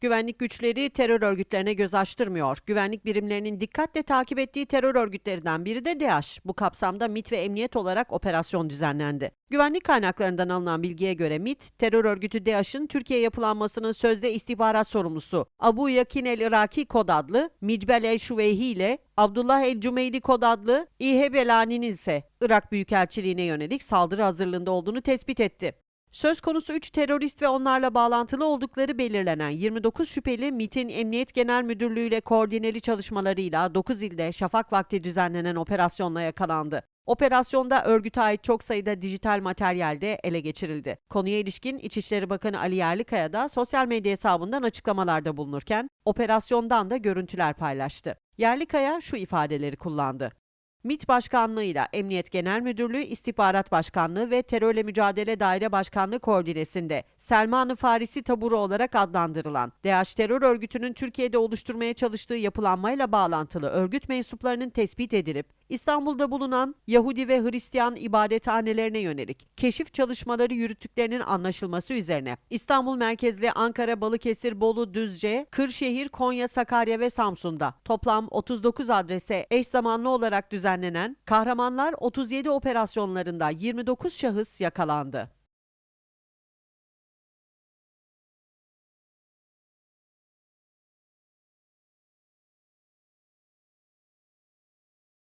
Güvenlik güçleri terör örgütlerine göz açtırmıyor. Güvenlik birimlerinin dikkatle takip ettiği terör örgütlerinden biri de DAEŞ. Bu kapsamda MIT ve emniyet olarak operasyon düzenlendi. Güvenlik kaynaklarından alınan bilgiye göre MIT, terör örgütü DAEŞ'in Türkiye yapılanmasının sözde istihbarat sorumlusu Abu Yakin el-Iraki kod adlı Micbel el-Şuveyhi ile Abdullah el-Cümeyli kod adlı İHE Belani'nin ise Irak Büyükelçiliğine yönelik saldırı hazırlığında olduğunu tespit etti. Söz konusu 3 terörist ve onlarla bağlantılı oldukları belirlenen 29 şüpheli MİT'in Emniyet Genel Müdürlüğü ile koordineli çalışmalarıyla 9 ilde şafak vakti düzenlenen operasyonla yakalandı. Operasyonda örgüte ait çok sayıda dijital materyal de ele geçirildi. Konuya ilişkin İçişleri Bakanı Ali Yerlikaya da sosyal medya hesabından açıklamalarda bulunurken operasyondan da görüntüler paylaştı. Yerlikaya şu ifadeleri kullandı. MİT Başkanlığı'yla Emniyet Genel Müdürlüğü, İstihbarat Başkanlığı ve Terörle Mücadele Daire Başkanlığı koordinesinde Selman-ı Farisi taburu olarak adlandırılan DAEŞ terör örgütünün Türkiye'de oluşturmaya çalıştığı yapılanmayla bağlantılı örgüt mensuplarının tespit edilip İstanbul'da bulunan Yahudi ve Hristiyan ibadethanelerine yönelik keşif çalışmaları yürüttüklerinin anlaşılması üzerine İstanbul merkezli Ankara, Balıkesir, Bolu, Düzce, Kırşehir, Konya, Sakarya ve Samsun'da toplam 39 adrese eş zamanlı olarak düzenlenen Kahramanlar 37 operasyonlarında 29 şahıs yakalandı.